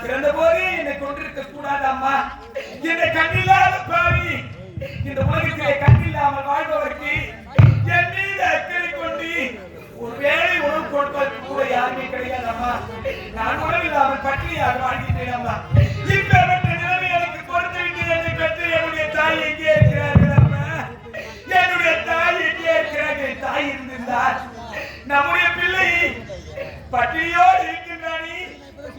நான் பிறந்த போது என்னை கொண்டிருக்க கூடாது அம்மா. இந்த கண்ணில்லாத பாவி. இந்த உலகத்திலே கண்ணில்லாமல் வாழ்பவருக்கு என் மீது அக்கறை கொண்டு ஒருவேளை உணவு கொடுப்பதற்கு கூட யாருமே கிடையாது அம்மா. நான் உணவு இல்லாமல் பட்டினியாக வாழ்கின்றேன் அம்மா. இப்பேற்பட்ட நிலைமை எனக்கு கொடுத்து விட்டு என்னுடைய தாய் எங்கே இருக்கிறார்கள் அம்மா? என்னுடைய தாய் எங்கே இருக்கிறார்கள்? தாய் இருந்திருந்தார் நம்முடைய பிள்ளை பட்டினியோடு இருக்கின்றானே.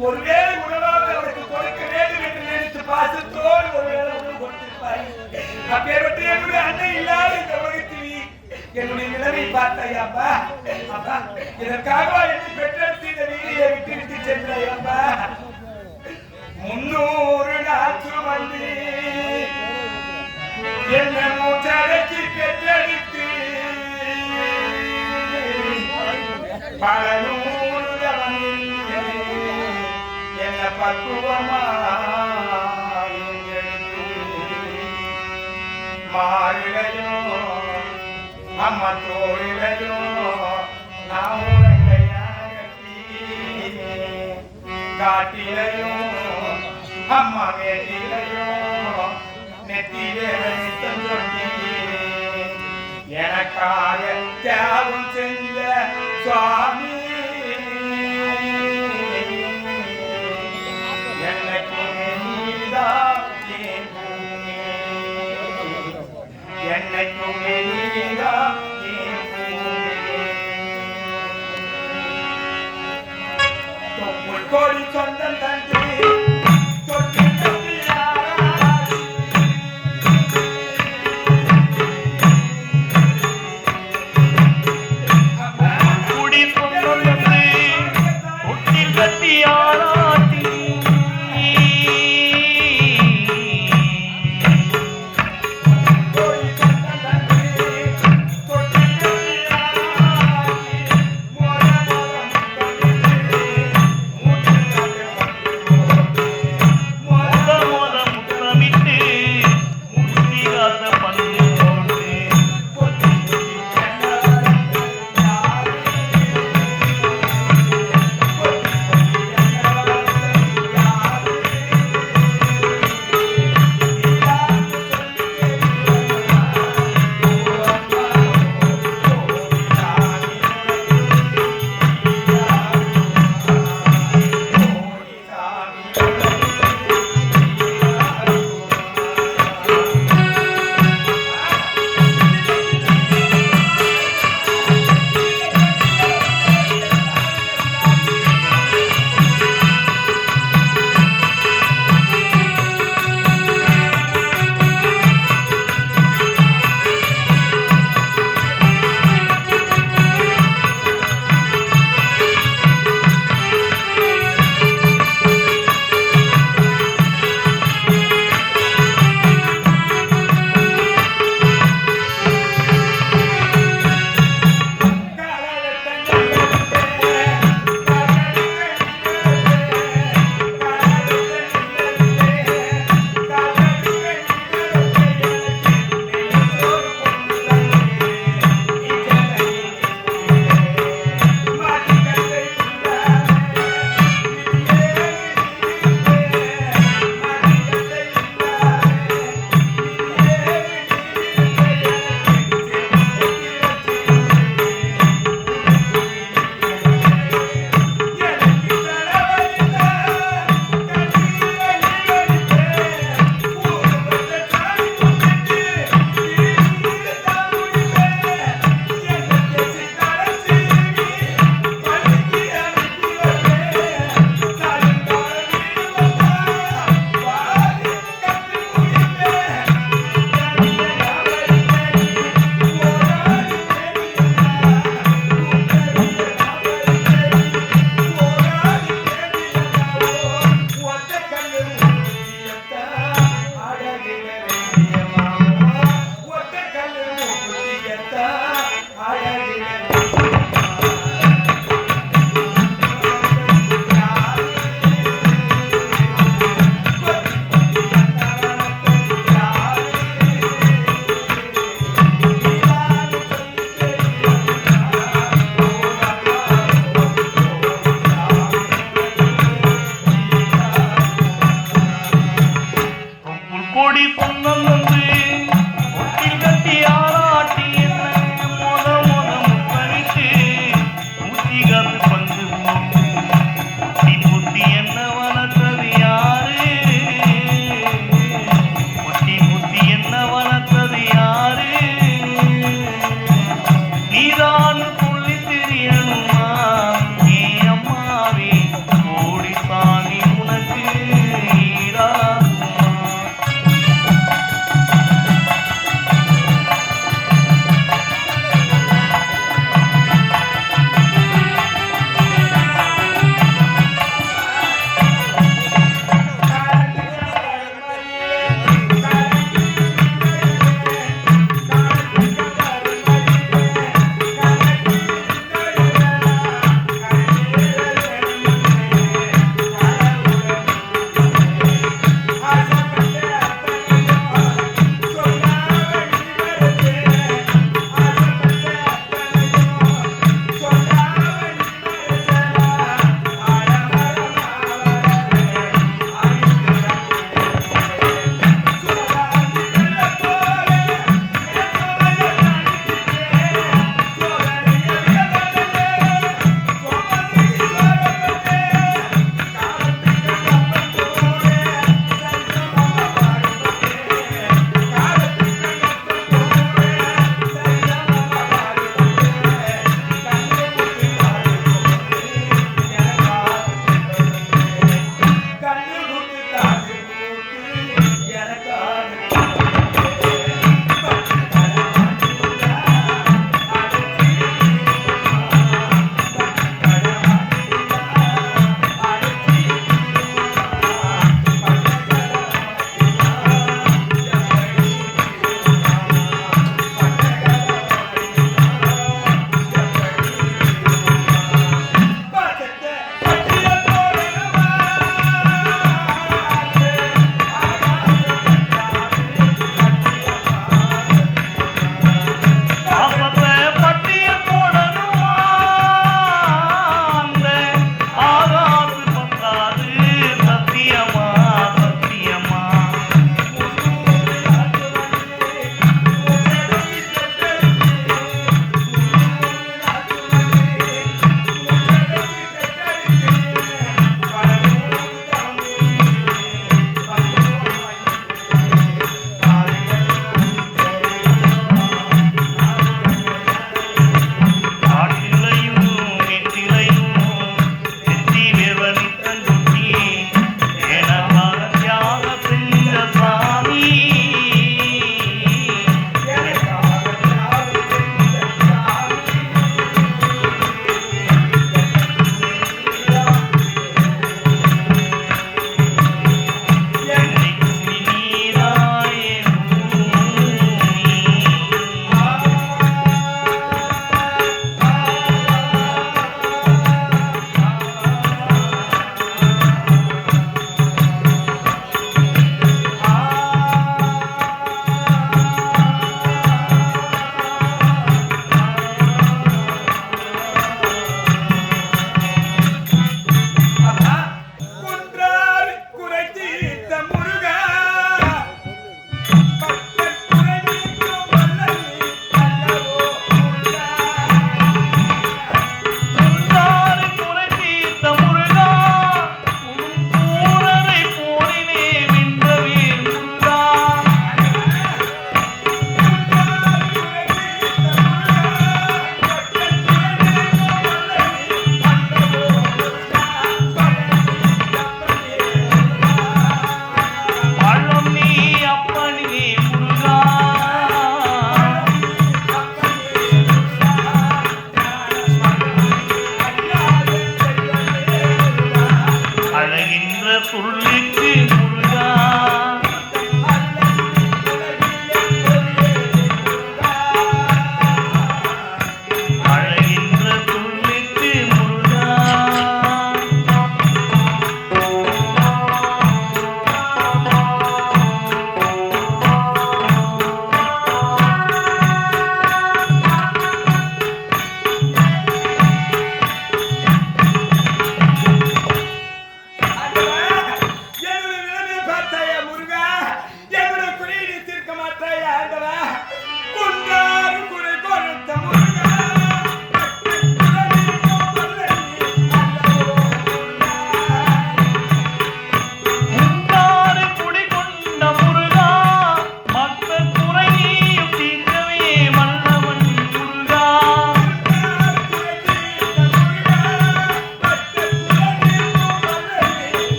ஒருவேளை உணவாக அவருக்கு கொடுக்க வேண்டும் என்று நினைத்து பாசத்தோடு ஒருவேளை உணவு கொடுத்திருப்பாய் அப்பேற்பட்டு என்னுடைய அண்ணன் இல்லாத இந்த உலகத்தில் என்னுடைய நிலைமை பார்த்தாயாப்பா அப்பா? இதற்காக என்னை பெற்றெடுத்து இந்த வீதியை விட்டு விட்டு சென்றாயாப்பா முன்னூறு நாற்று வந்து என்ன மூச்சடக்கி பெற்றெடுத்து பல நூறு என்ன பக்குவமா மாறிலையும் அம்மா தோழிலையும் அம்மா வேட்டிலையும் நெத்திலே வைத்தம் சொன்னி எனக்காக தியாகம் செஞ்ச சுவாமி என்னைக்குமே நீதான் கொடி சொந்தம் தந்து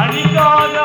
Anikaga